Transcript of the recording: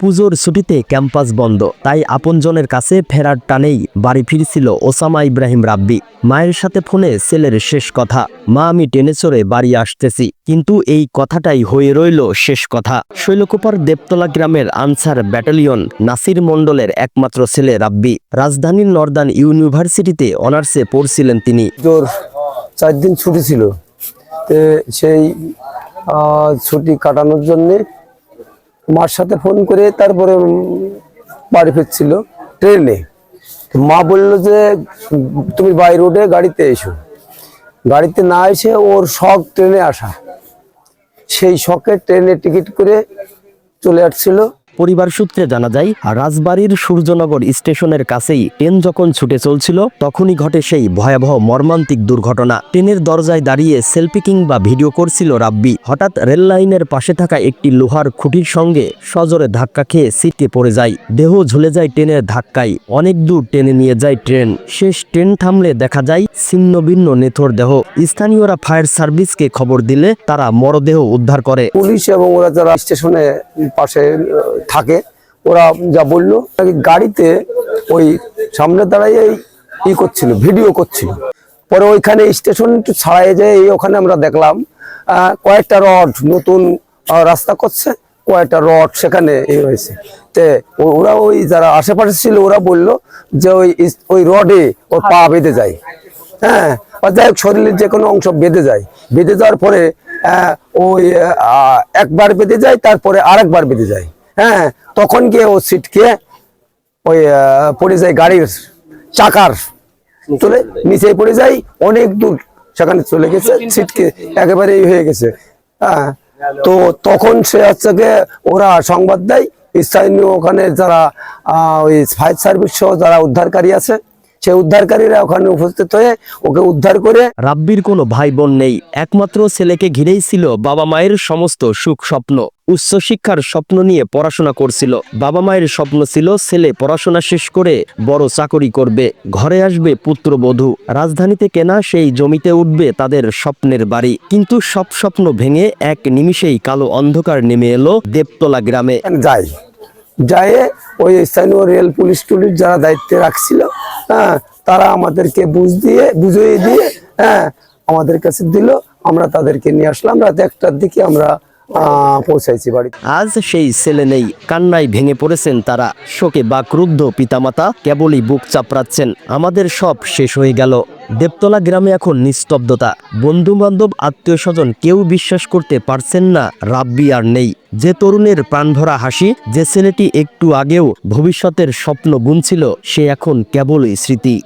পুজোর ছুটিতে ক্যাম্পাস বন্ধ। তাই আপনজনের কাছে ফেরার টানেই বাড়ি ফিরছিল ওসামা ইব্রাহিম রাব্বি। মায়ের সাথে ফোনে ছেলের শেষ কথা, মা, আমি টেনে চড়ে বাড়ি আসতেছি। কিন্তু এই কথাটাই হয়ে রইল শেষ কথা। শৈলকুপার দেবতলা গ্রামের আনসার ব্যাটালিয়ন নাসির মণ্ডলের একমাত্র ছেলে রাব্বি। রাজধানীর নর্দার্ন ইউনিভার্সিটিতে অনার্সে পড়ছিলেন তিনি। চার দিন ছুটি ছিল। সেই ছুটি কাটানোর জন্যে মার সাথে ফোন করে তারপরে বাড়ি ফিরছিল ট্রেনে। মা বলল যে, তুমি বাই রোডে গাড়িতে এসো। গাড়িতে না এসে ওর শখ ট্রেনে আসা। সেই শখে ট্রেনে টিকিট করে চলে আসছিল। পরিবার সূত্রে জানা যায়, রাজবাড়ির সূর্যনগর স্টেশনের কাছেই ট্রেন যখন ছুটে চলছিল, তখনই ঘটে সেই ভয়াবহ মর্মান্তিক দুর্ঘটনা। ট্রেনের দরজায় দাঁড়িয়ে সেলফি কিংবা ভিডিও করছিল রাব্বি। হঠাৎ রেল লাইনের পাশে থাকা একটি লোহার খুঁটির সঙ্গে সজোরে ধাক্কা খেয়ে সিটকে পড়ে যায়। দেহ ঝুলে যায় ট্রেনের ধাক্কায়। অনেক দূর টেনে নিয়ে যায় ট্রেন। শেষ ট্রেন থামলে দেখা যায় ছিন্ন ভিন্ন নেথর দেহ। স্থানীয়রা ফায়ার সার্ভিসকে খবর দিলে তারা মরদেহ উদ্ধার করে। পুলিশ এবং ওরা যারা স্টেশনে পাশে থাকে। ওরা যা বলল গাড়িতে ওই সামনে দাঁড়াই ই করছিল, ভিডিও করছিল। পরে ওইখানে স্টেশন একটু ছাড়াই যায় এই ওখানে আমরা দেখলাম কয়েকটা রড নতুন রাস্তা করছে, কয়েকটা রড সেখানে এ হয়েছে। তে ওরা ওই যারা আশেপাশে ছিল, ওরা বলল যে ওই ওই রডে ওর পা বেঁধে যায়। হ্যাঁ যাই হোক, শরীরের যে কোনো অংশ বেঁধে যায়। বেঁধে যাওয়ার পরে ওই একবার বেঁধে যায়, তারপরে আরেকবার বেঁধে যায়। হ্যাঁ তখন গিয়ে ও সিটকে ওই পড়ে যায় গাড়ির চাকার চলে নিচে পড়ে যায়, অনেক দূর সেখানে চলে গেছে সিটকে একেবারে হয়ে গেছে। হ্যাঁ তো তখন সে হচ্ছে ওরা সংবাদ দেয়, স্থানীয় ওখানে যারা ওই ফায়ার সার্ভিস সহ যারা উদ্ধারকারী আছে, সেই উদ্ধারকারীরা ওখানে উপস্থিত হয়ে ওকে উদ্ধার করে রাব্বির কোনো ভাই বোন নেই, একমাত্র ছেলেকে ঘিরেই ছিল বাবা মায়ের সমস্ত সুখ স্বপ্ন উচ্চশিক্ষার স্বপ্ন নিয়ে পড়াশোনা করছিল। বাবা মায়ের স্বপ্ন ছিল ছেলে পড়াশোনা শেষ করে বড় চাকরি করবে, ঘরে আসবে পুত্রবধূ। রাজধানীতে কেনা সেই জমিতে উঠবে তাদের স্বপ্নের বাড়ি। কিন্তু সব স্বপ্ন ভেঙে এক নিমিষেই কালো অন্ধকার নেমে এলো দেবতলা গ্রামে। যায় যায় ওই স্থানীয় রেল পুলিশ টুলিশ যারা দায়িত্বে রাখছিল হ্যাঁ তারা আমাদেরকে বুঝ দিয়ে, বুঝিয়ে দিয়ে হ্যাঁ আমাদের কাছে দিল। আমরা তাদেরকে নিয়ে আসলাম। রাত একটার দিকে আমরা পৌঁছাইছি বাড়িতে। আজ সেই ছেলে নেই। কান্নায় ভেঙে পড়েছেন তারা। শোকে বা ক্রুদ্ধ পিতামাতা কেবলই বুক চাপড়াচ্ছেন। আমাদের সব শেষ হয়ে গেল। দেবতলা গ্রামে এখন নিস্তব্ধতা। বন্ধু বান্ধব আত্মীয় স্বজন কেউ বিশ্বাস করতে পারছেন না, রাব্বি আর নেই। যে তরুণের প্রাণভরা হাসি, যে ছেলেটি একটু আগেও ভবিষ্যতের স্বপ্ন বুনছিল, সে এখন কেবলই স্মৃতি।